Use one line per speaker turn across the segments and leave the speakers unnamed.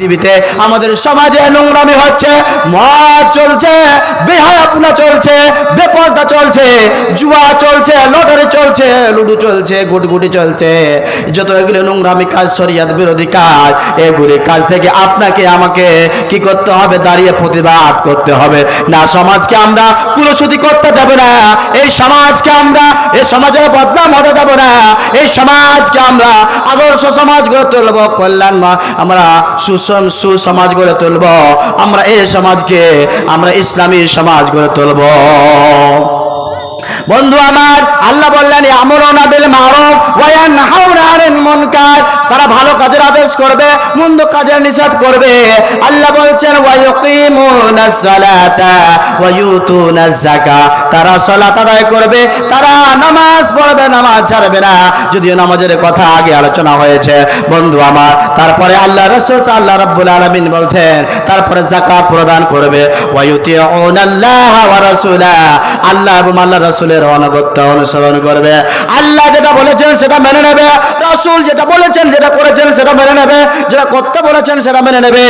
পৃথিবীতে আমাদের সমাজে নোংরামি হচ্ছে, মদ চলছে, বেহায়াপনা চলছে, বেপর্দা চলছে, জুয়া চলছে, লটারি চলছে, লুডু চলছে, গুটগুটি চলছে। যত এগুলো নোংরামি কাজ, শরিয়াত বিরোধী কাজ, এগুলি কাজ থেকে আপনাকে, আমাকে কি করতে হবে? দাঁড়িয়ে প্রতিবাদ করতে হবে। না, সমাজকে আমরা কুলসুতি করতে দেব না। এই সমাজকে আমরা, এই সমাজের বদনাম হতে দেব না। এই সমাজকে আমরা আদর্শ সমাজ গড়ে তুলব, কল্যাণ, আমরা সুসম সুসমাজ গড়ে তুলব। আমরা এই সমাজকে আমরা ইসলামী সমাজ গড়ে তুলব। বন্ধু আমার, আল্লাহ বললেন আমরনা বিল মারুফ ওয়া ইয়ানহাউনা আনিল মুনকার। তারা ভালো কাজের আদেশ করবে, মন্দ কাজের নিষেধ করবে। আল্লাহ বলছেন ওয়া সালাতা ওয়া ইউতুনাজ যাকাত তারা সালাত আদায় করবে, তারা নামাজ পড়বে, নামাজ ছাড়বে না। যদিও নামাজের কথা আগে আলোচনা হয়েছে, বন্ধু আমার, তারপরে আল্লাহ রাসূল আল্লাহ রাব্বুল আলামিন বলছেন, তারপরে যাকাত প্রদান করবে। ওয়া ইউতিউনাল্লাহ ওয়া রাসূলা আল্লাহ এবং আল্লাহ রাসূলের অনুগত্য অনুসরণ করবে। আল্লাহ যেটা বলেছেন সেটা মেনে নেবে। রাসূল যেটা বলেছেন, যেটা করেছেন সেটা মেনে নেবে। যেটা করতে বলেছেন সেটা মেনে নেবে।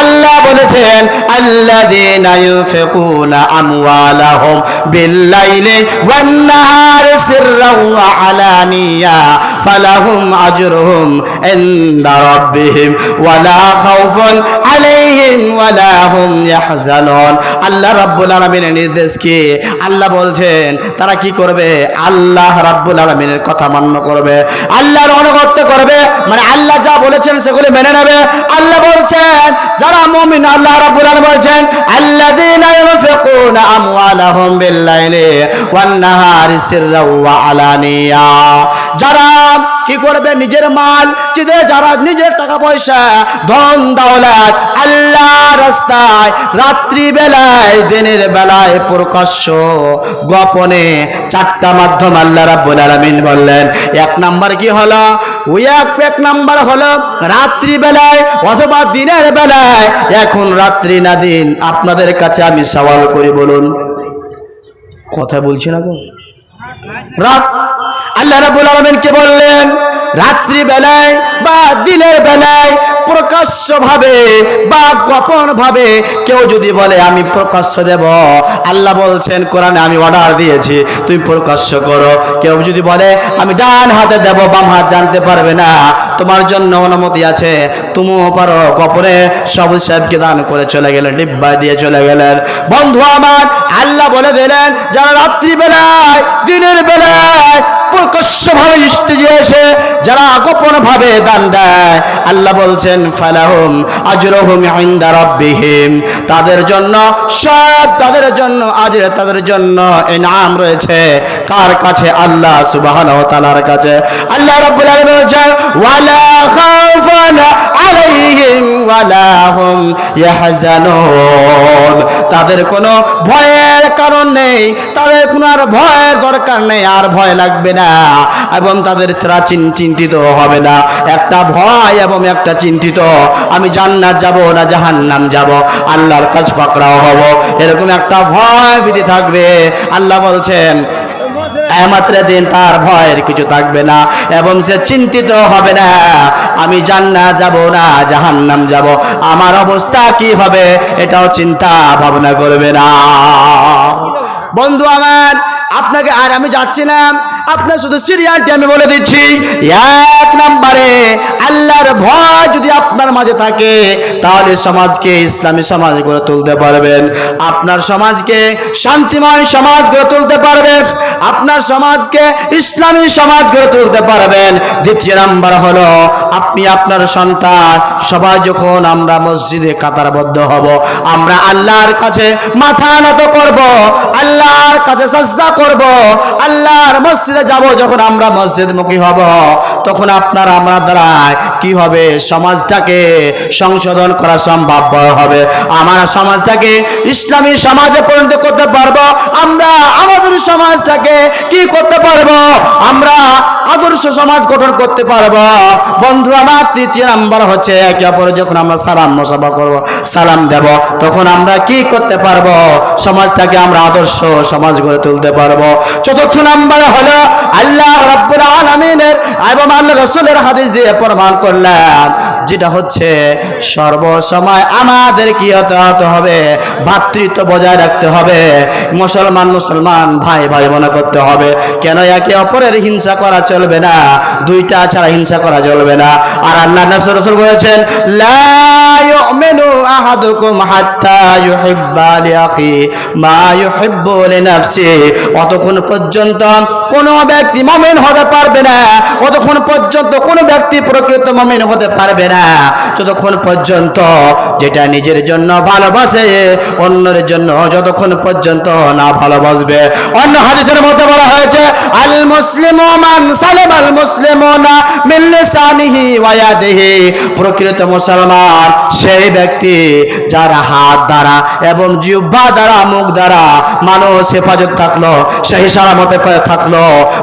আল্লাহ বলেছেন, আল্লাযীনা ইউফিকুনা আমওয়ালাহুম বিল্লাইলি ওয়ান নাহারি সিররান আলানিয়া ফালাহুম আজরুহুম ইনদা রাব্বিহিম ওয়ালা খাউফুন আলাইহিম ওয়ালা আল্লাহ রাব্বুল আলামিনের নির্দেশ কি? আল্লাহ বলছেন, তারা কি করবে? আল্লাহ রাব্বুল আলামিনের কথা মান্য করবে। আল্লাহর অনুগত্য করবে। মানে আল্লাহ যা বলেছেন সেগুলি মেনে নেবে। আল্লাহ বলছেন, যারা মুমিন, আল্লাহ রাব্বুল আলামিন বলছেন, আল্লাযীনা ইউনফিকুনা আমওয়ালাহুম যারা কি করবে নিজের মাল চিদে যারা নিজের টাকা পয়সা ধন দৌলত আল্লাহ রাস্তায় রাত্রি বেলায় দিনের বেলায় প্রকাশ্য গোপনে চারটা মাধ্যম আল্লাহ রাব্বুল আলামিন বললেন। এক নাম্বার কি হলো? ওই এক এক নাম্বার হলো রাত্রি বেলায় অথবা দিনের বেলায়। এখন রাত্রি না দিন, আপনাদের কাছে আমি সওয়াল করি বলুন। কথা বলছি না তো? রাত আল্লাহ রাবুল আলমিনকে বললেন? রাত্রি বেলায় বা দিনের বেলায় প্রকাশ্য ভাবে বা গোপন ভাবে কেউ যদি বলে, আমি প্রকাশ্য দেব। আল্লাহ বলছেন, কোরআনে আমি অর্ডার দিয়েছি, তুমি প্রকাশ্য করো। কেউ যদি বলে, আমি ডান হাতে দেব, বাম হাত জানতে পারবে না। তোমার জন্য অনুমতি আছে। তুমিও পারো, গোপনে সবুজ সাহেবকে দান করে চলে গেলেন ডিব্বা দিয়ে চলে গেলেন। বন্ধু আমার, আল্লাহ বলে দিলেন, যারা রাত্রি বেলায় দিনের বেলায় প্রকাশ্যভাবে স্টেজে এসে যারা গোপন ভাবে দান দেয়, আল্লাহ বলছেন, ফালাহুম আজরহুম ইনদা রাব্বিহিম। তাদের জন্য সব তাদের জন্য, আজরে তাদের জন্য ইনাম রয়েছে। কার কাছে? আল্লাহ সুবহানাহু তাআলার কাছে। আল্লাহ রাব্বুল আলামিন বলছেন, ওয়ালা খাউফুন আলাইহিম ওয়ালা হুম ইয়াহজানুন। তাদের কোনো ভয়ের কারণ নেই, তাদের কোনো আর ভয়ের দরকার নেই, আর ভয় লাগবে না। এবং তাদের তারা চিন্তিত হবে না। একটা ভয় এবং একটা চিন্তিত। আমি জান্নাত যাব না জাহান্নাম যাব? আল্লাহর কাজ পাকড়াও হব। এরকম একটা ভয় ভীতি থাকবে। আল্লাহ বলছেন একমাত্র দিন তার ভয়ের কিছু থাকবে না এবং সে চিন্তিত হবে না। আমি জান্নাত যাব না জাহান্নাম যাব। আমার অবস্থা কি হবে এটাও চিন্তা ভাবনা করবে না। বন্ধু আমার আপনাকে আর আমি যাচ্ছি না। আপনার শুধু সিরিয়ালটি আমি বলে দিচ্ছি। এক নম্বরে, আল্লাহর ভয় যদি আপনার মাঝে থাকে, তাহলে সমাজকে ইসলামী সমাজ গড়ে তুলতে পারবেন। আপনার সমাজকে শান্তিময় সমাজ গড়ে তুলতে পারবেন। আপনার সমাজকে ইসলামী সমাজ গড়ে তুলতে পারবেন। দ্বিতীয় নাম্বার হলো, আপনি আপনার সন্তান, সবাই যখন আমরা মসজিদে কাতারবদ্ধ হব, আমরা আল্লাহর কাছে মাথা নত করব। আল্লাহর কাছে সাজদা করব। আল্লাহর মসজিদে যাব যখন আমরা মসজিদ মুখী হব, তখন আপনার আমরা দ্বারায় কি হবে? সমাজটাকে সংশোধন করা সম্ভব হবে। আমরা সমাজটাকে ইসলামী সমাজে পরিণত করতে পারব সমাজটাকে কি করতে পারব? আমরা আদর্শ সমাজ গঠন করতে পারব। বন্ধু আমার তৃতীয় নাম্বার হচ্ছে একে অপরে যখন আমরা সালাম মোসাফা করব, সালাম দেব, তখন আমরা কি করতে পারব? সমাজটাকে আমরা আদর্শ সমাজ গড়ে তুলতে পারব। চতুর্থ নাম্বার হলো আল্লাহ রাব্বুল আলামিনের এবং আল্লাহ রসুলের হাদিস দিয়ে প্রমাণ করলাম যেটা হচ্ছে সর্বসময় আমাদের কি হতে হবে? ভাতৃত্ব বজায় রাখতে হবে। মুসলমান মুসলমান, ভাই ভাই মনে করতে হবে। কেন একে অপরের হিংসা করা চলবে না? দুইটা ছাড়া হিংসা করা চলবে না। আর আল্লাহ নাসর রসুল বলেছেন আহাদুকুম হাত্তা ইউহিব্বা লিআখি, মা ইউহিব্বু লিনাফসি। অতক্ষণ পর্যন্ত কোনো ব্যক্তি মুমিন হতে পারবে না। অতক্ষণ পর্যন্ত কোনো ব্যক্তি প্রকৃত মুমিন হতে পারবে না। যতক্ষণ পর্যন্ত যেটা নিজের জন্য ভালোবাসে, অন্যের জন্য যতক্ষণ পর্যন্ত না ভালোবাসবে। অন্য হাদিসের মধ্যে বলা হয়েছে, আল মুসলিম মান সালেম আল মুসলিমুনা মিন লিসানিহি ওয়া ইয়াদিহি। প্রকৃত মুসলমান সেই ব্যক্তি যার হাত দ্বারা এবং জিহ্বা দ্বারা, মুখ দ্বারা মানুষ হেফাজত থাকল, সেই সালামতে পে- থাকল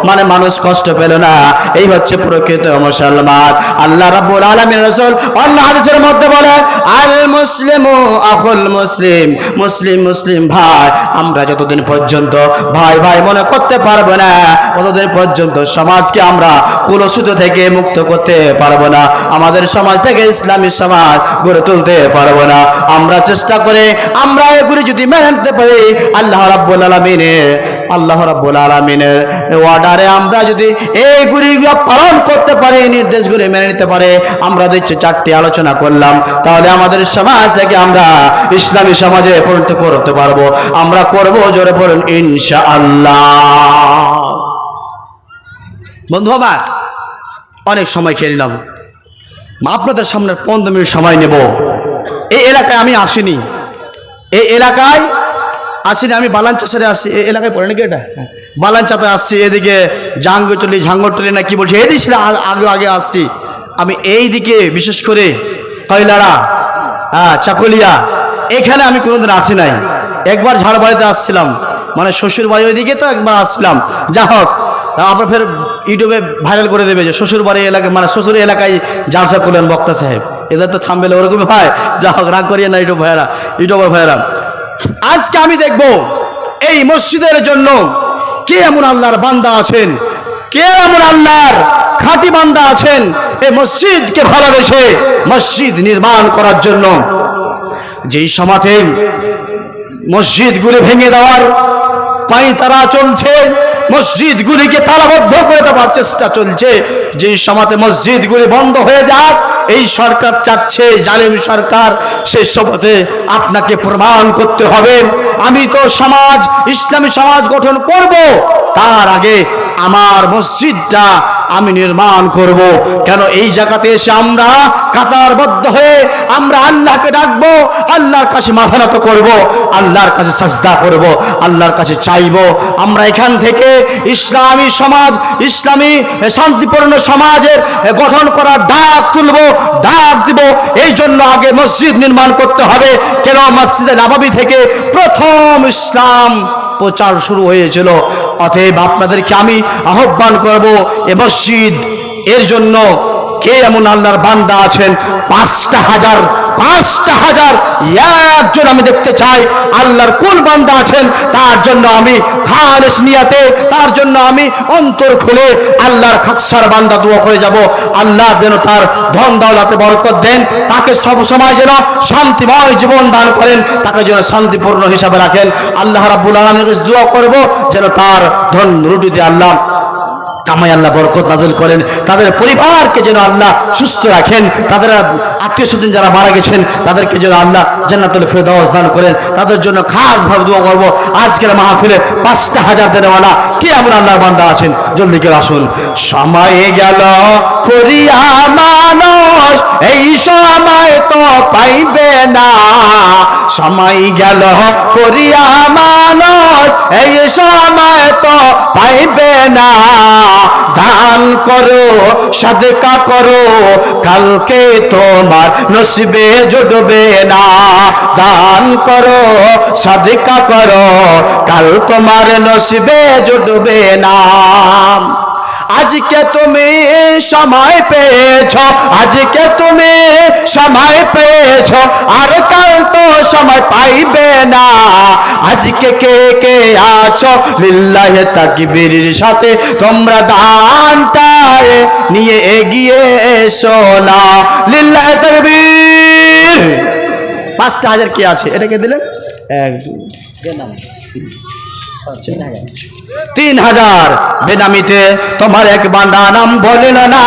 মানে মানুষ কষ্ট পেল না। এই হচ্ছে প্রকৃত মুসলমান। আল্লাহ রাব্বুল আলামিন রাসূল অন্য হাদিসের মধ্যে বলে, আল মুসলিমু আখুল মুসলিম মুসলিম মুসলিম ভাই, আমরা যতদিন পর্যন্ত ভাই ভাই মনে করতে পারব না। ততদিন পর্যন্ত সমাজকে আমরা কুলসুত থেকে মুক্ত করতে পারব না। আমাদের সমাজ থেকে ইসলামী সমাজ গড়ে তুলতে পারব না। আমরা চেষ্টা করে আমরা এগুলি যদি মেনে নিতে পারি, আল্লাহ রাব্বুল আলামিনের আল্লাহ রাব্বুল আলামিনের অর্ডারে আমরা যদি এইগুলি পালন করতে পারি নির্দেশগুলি মেনে নিতে পারে, আমরা দিচ্ছি চারটি আলোচনা করলাম। তাহলে আমাদের সমাজ থেকে আমরা ইসলামী সমাজে পরিণত করতে পারব। আমরা করব জোরে পড়ুন ইনশা আল্লাহ বন্ধু আমার, অনেক সময় খেয়ে নিলাম। আপনাদের সামনে পনেরো মিনিট সময় নেব। এই এলাকায় আমি আসিনি। এই এলাকায় আসিনি, আমি বালাঞ্চা সেরে আসছি এলাকায় পড়ে নাকি এটা? হ্যাঁ। বালাঞ্চাতে আসছি, এদিকে জাঙ্গটলি ঝাঙ্গটলি না কি বলছি, এদিকে আগে আগে আসছি। আমি এই দিকে, বিশেষ করে কৈলাড়া হ্যাঁ চাকুলিয়া, এখানে আমি কোনোদিন আসি নাই। একবার ঝাড়বাড়িতে আসছিলাম মানে শ্বশুর বাড়ি ওইদিকে তো একবার আসছিলাম। যা হোক আপনার ফের ইউটিউবে ভাইরাল করে দেবে যে শ্বশুর বাড়ি এলাকায় মানে শ্বশুর এলাকায় জালসা করলেন বক্তা সাহেব। এদের তো থামবেলে ওরকমই হয়। যা হোক, রাগ করিয়ে না ইউটিউব ভাইরা ইউটিউবার ভাইরা আজকে আমি দেখব এই মসজিদের জন্য কে এমন আল্লাহর বান্দা আছেন? কে এমন আল্লাহর খাঁটি বান্দা আছেন? এই মসজিদকে ভালোবেসে মসজিদ নির্মাণ করার জন্য। যেই সমাধে মসজিদগুলি ভেঙে দেওয়ার পাই তারা চলছে মসজিদগুলিকে তালাবদ্ধ করে দেওয়ার চেষ্টা চলছে। যে সমাতে মসজিদগুলি বন্ধ হয়ে যাক, এই সরকার চাচ্ছে, জালেম সরকার, সে সমাতে আপনাকে প্রমাণ করতে হবে। আমি তো সমাজ, ইসলামী সমাজ গঠন করব, তার আগে আমার মসজিদটা আমি নির্মাণ করব। কেন এই জায়গাতে এসে আমরা কাতারবদ্ধ হয়ে আমরা আল্লাহকে ডাকবো, আল্লাহর কাছে মাথা নত করব, আল্লাহর কাছে সাজদা করব, আল্লাহর কাছে চাইব। আমরা এখান থেকে ইসলামী সমাজ, ইসলামী শান্তিপূর্ণ সমাজের গঠন করার ডাক তুলব, ডাক দিব। এই জন্য আগে মসজিদ নির্মাণ করতে হবে। কেন মসজিদে নাবাবি থেকে প্রথম ইসলাম প্রচার শুরু হয়েছিল। অতএব আপনাদেরকে আমি আহ্বান করব এ মসজিদ এর জন্য কে এমন আল্লাহর বান্দা আছেন? পাঁচটা হাজার পাঁচটা হাজার। একজন আমি দেখতে চাই, আল্লাহর কোন বান্দা আছেন? তার জন্য আমি খালেস নিয়াতে, তার জন্য আমি অন্তর খুলে আল্লাহর খাকসার বান্দা দোয়া করে যাব। আল্লাহ যেন তার ধন দৌলাতে বরকত দেন, তাকে সব সময় যেন শান্তিময় জীবন দান করেন, তাকে যেন শান্তিপূর্ণ হিসাবে রাখেন। আল্লাহ রাব্বুল আলমীর দোয়া করব যেন তার ধন রুটিতে আল্লাহ কামাই আল্লাহ বরকত নাজল করেন। তাদের পরিবারকে যেন আল্লাহ সুস্থ রাখেন। তাদের আত্মীয় স্বজন যারা মারা গেছেন, তাদেরকে যেন আল্লাহ জান্নাতুল ফেরদাউস দান করেন। তাদের জন্য খাস ভাবে দোয়া করব। আজকের মাহফিলে পাঁচটা হাজার দেনেওয়ালা কে এমন আল্লাহর বান্দা আছেন? জলদি করে আসুন। সময়ে গেল, করিয়া মানুষ এই সময় তো পাইবে না। সময় গেল করিয়া মানস, এই সময় তো পাইবে না। দান করো, সাদকা করো, কালকে তোমার নসিবে জুটবে না। দান করো, সাদকা করো, কাল তোমার নসিবে জুটবে না। আজকে তুমি সময় পেয়েছ আজকে তুমি সময় পেয়েছ আর কাল তো সময় পাইবে না আজকে কে কে আছো লিল্লাহে তাকবীরের সাথে তোমরা দানটা নিয়ে এগিয়ে এসো না লিল্লাহে তাকবীর পাঁচটা হাজার কে আছে এটাকে দিলেন এক তিন হাজার। বেনামিতে তোমার এক বান্দা নাম বলিল, না,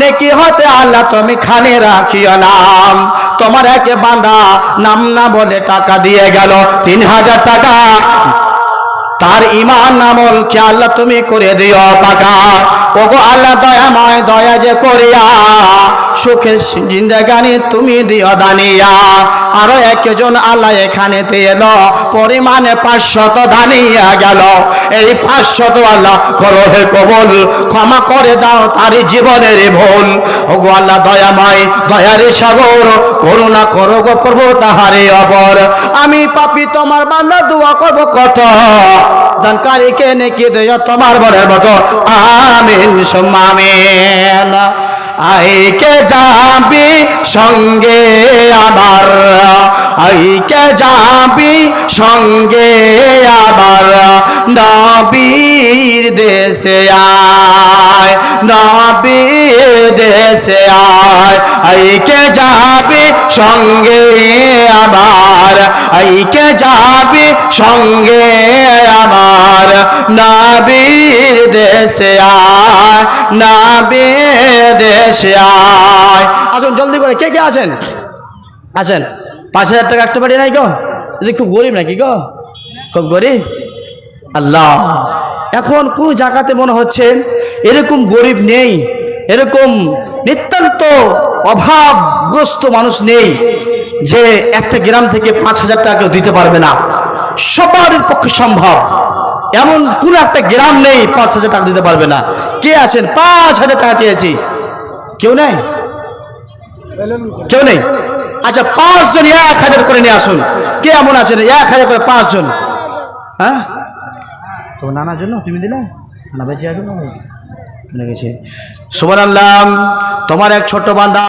নেকি হতে আল্লাহ তুমি খানে রাখিও নাম তোমার এক বান্দা নাম না বলে টাকা দিয়ে গেল, তিন হাজার টাকা। তার ইমান আমল কে আল্লাহ তুমি করে দিও পাকা? ওগো আল্লাহ দয়াময় দয়া যে করিয়া, সুখের জিন্দাগানি তুমি দিও দানিয়া। আরও একজন আল্লাহ এখানে এলো পরিমাণে পাঁচশত দানিয়া গেল। এই পাঁচশত আল্লাহ করো হে কবল, ক্ষমা করে দাও তার জীবনের ভুল। ওগো আল্লাহ দয়াময় দয়ারে সাগর, করুণা করো গো করব তাহারে অপর। আমি পাপি তোমার বান্দা, দোয়া করব কত? দানকারীকে নেকি দেয় তোমার বরের মতো। আমিন সুমামিন আইকে যাবি সঙ্গে আবার? আইকে যাবি সঙ্গে আবার? নবীর দেশে আয় নবীর দেশে আয় আইকে যাবি সঙ্গে আমার? আইকে যাবি সঙ্গে আমার? নবীর দেশে আয় নবীর দেশে আয় আসুন, জলদি করে। কে কে আছেন? আছেন? পাঁচ হাজার টাকা একটা পারি নাই গো? খুব গরিব নাকি গো? খুব গরিব? আল্লাহ। এখন কোন জায়গাতে মনে হচ্ছে এরকম গরিব নেই, এরকম নিতান্ত অভাবগ্রস্ত মানুষ নেই যে একটা গ্রাম থেকে পাঁচ হাজার টাকা কেউ দিতে পারবে না। সবার পক্ষে সম্ভব। এমন কোন একটা গ্রাম নেই পাঁচ হাজার টাকা দিতে পারবে না। কে আছেন? পাঁচ হাজার টাকা চেয়েছি। কেউ নেই? কেউ নেই? আচ্ছা পাঁচজন এক হাজার করে নিয়ে আসুন। কে এমন আছেন? এক হাজার করে পাঁচজন। হ্যাঁ? তো নানার জন্য তুমি দিলে? না বেঁচে আসবে না সুবহানাল্লাহ তোমার এক ছোট্ট বান্দা